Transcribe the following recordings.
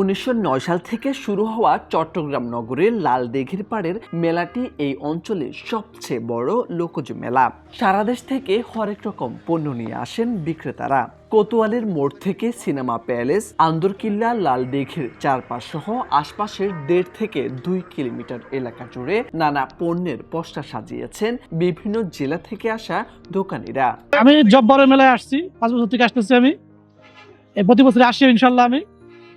উনিশশো নয় সাল থেকে শুরু হওয়া চট্টগ্রাম নগরের লাল দিঘির পাড়ের মেলাটি এই অঞ্চলের সবচেয়ে বড় লোকজ মেলা। সারা দেশ থেকে হরেক রকম পণ্য নিয়ে আসেন বিক্রেতারা। কোতোয়ালির মোড় থেকে সিনেমা প্যালেস, আন্দরকিল্লা লাল দিঘির চারপাশ সহ আশপাশের দেড় থেকে দুই কিলোমিটার এলাকা জুড়ে নানা পণ্যের পসরা সাজিয়েছেন বিভিন্ন জেলা থেকে আসা দোকানিরা। আমি জব্বরের মেলায় আসছি, পাঁচ বছর থেকে আসতেছি আমি। প্রতি বছর আসছি ইনশাল্লাহ আমি।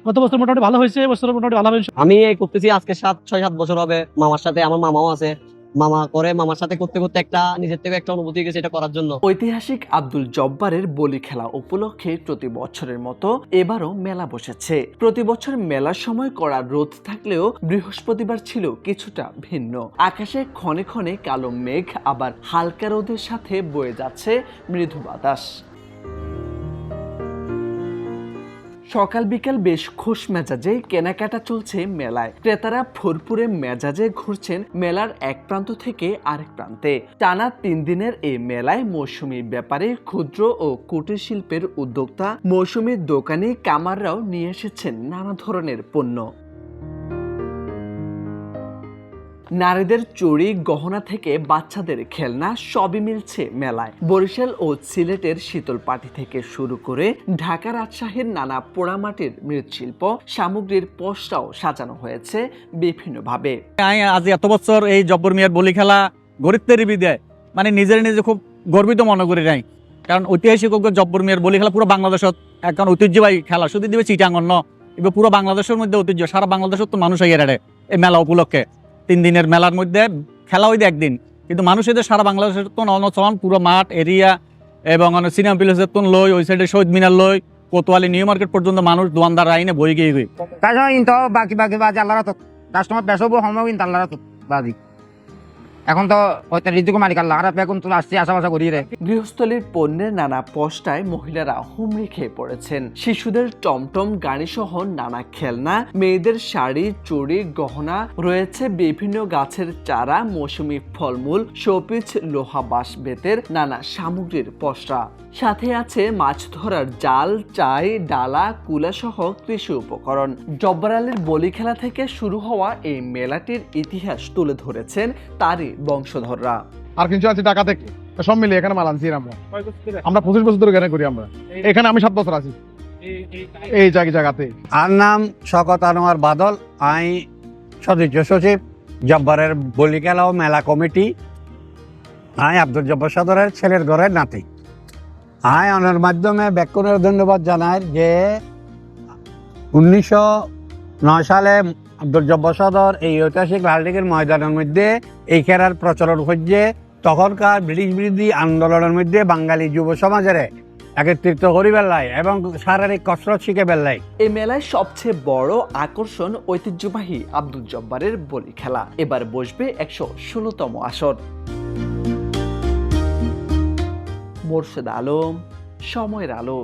গত বছর মোটামুটি ভালো হয়েছে? এবছর মোটামুটি ভালো হবে আমি এই করতেছি আজকে সাত ছয় সাত বছর হবে। মামার সাথে আমার মামাও আছে। মামা করে মামার সাথে করতে করতে একটা নিজের থেকে একটা অনুভূতি গেছে এটা করার জন্য। ঐতিহাসিক আব্দুল জব্বারের বলি খেলা উপলক্ষে প্রতি বছরের মতো এবারও মেলা বসেছে। প্রতি বছর মেলার সময় করা রোদ থাকলেও বৃহস্পতিবার ছিল কিছুটা ভিন্ন। আকাশে ক্ষণে ক্ষণে কালো মেঘ আবার হালকা রোদের সাথে বয়ে যাচ্ছে মৃদু বাতাস। সকাল বিকাল বেশ খুশ মেজাজে কেনাকাটা চলছে মেলায়। ক্রেতারা ভরপুরে মেজাজে ঘুরছেন মেলার এক প্রান্ত থেকে আরেক প্রান্তে। টানা তিন দিনের এই মেলায় মৌসুমী ব্যাপারে ক্ষুদ্র ও কুটির শিল্পের উদ্যোক্তা মৌসুমী দোকানি কামাররাও নিয়ে এসেছেন নানা ধরনের পণ্য। নারীদের চুড়ি গহনা থেকে বাচ্চাদের খেলনা সবই মিলছে মেলায়। বরিশাল ও সিলেটের শীতল পাটি থেকে শুরু করে ঢাকা রাজশাহীর নানা পোড়ামাটির মৃৎশিল্প, সামগ্রীর পোস্টাও সাজানো হয়েছে বিভিন্নভাবে। আজ এত বছর এই জব্বর মিয়ার বলি খেলা গরিবদের বিদায় মানে নিজের নিজে খুব গর্বিত মনে করি নাই। কারণ ঐতিহাসিক জব্বর মিয়ার বলি খেলা পুরো বাংলাদেশত এখন ঐতিহ্যবাহী খেলা। শুধু দিবে চিটাঙ্গন এবার পুরো বাংলাদেশের মধ্যে ঐতিহ্য, সারা বাংলাদেশের তো মানুষ রাড়ে এই মেলা উপলক্ষে। তিন দিনের মেলার মধ্যে খেলা হইতে একদিন। কিন্তু মানুষ এদের সারা বাংলাদেশের তো অনচন পুরো মাঠ, এরিয়া এবং অনেক সিনেমা প্লেসের তো লই, ওই সাইডে শহীদ মিনার লই, কোতোয়ালি, নিউ মার্কেট পর্যন্ত মানুষ দোয়ানদার আইনে বই গিয়ে গই কাজে বাকি বাকি বাজি আল্লাহর তো কাস্টমার বেসবো সময় কিন্তু আল্লাহর তো বাজি। এখন তো ঋতুকে মালিক আল্লাহ, আর এখন তো আসছি আশাবাসা করি রে গৃহস্থলীর পণ্যের নানা পষ্টায় মহিলারা হুমড়ি খেয়ে পড়েছেন। শিশুদের টমটম গাড়ি সহ নানা খেলনা, মেয়েদের শাড়ি, চুড়ি, গহনা, রয়েছে বিভিন্ন গাছের চারা, মৌসুমি ফলমূল শোপিচ লোহা বাঁশ বেতের নানা সামগ্রীর পসরা সাথে আছে মাছ ধরার জাল, চাই, ডালা কুলা সহ কৃষি উপকরণ। জব্বরালের বলি খেলা থেকে শুরু হওয়া এই মেলাটির ইতিহাস তুলে ধরেছেন তারই বংশধররা। আর কিছু আছে ঢাকা থেকে সব মিলিয়ে এখানে মাল আনছি আমরা। আমরা পঁচিশ বছর ধরে এখানে করি আমরা। এখানে আমি সাত বছর আছি। এই জায়গা জায়গাতে। আর নাম শকত আনোয়ার বাদল। আই সদস্য সচিব জব্বরের বলি খেলা ও মেলা কমিটি। আই আব্দুল জব্বর সদরের ছেলের ঘরের নাতি। আই অনার মাধ্যমে ব্যাকুণের ধন্যবাদ জানাই যে উনিশশো নয় সালে আব্দুল জব্বর সদর এই ঐতিহাসিক লালদিঘির ময়দানের মধ্যে এই খেলার প্রচলন হচ্ছে। তখনকার ব্রিটিশ বিরোধী আন্দোলনের মধ্যে বাঙালি যুব সমাজের একত্রিত করি বেলায় এবং শারীরিক কসরত শিখে বেলায় এই মেলায় সবচেয়ে বড় আকর্ষণ ঐতিহ্যবাহী আব্দুল জব্বারের বলি খেলা। এবার বসবে একশো ষোলোতম আসর। মোর্শেদ আলম, সময়ের আলো।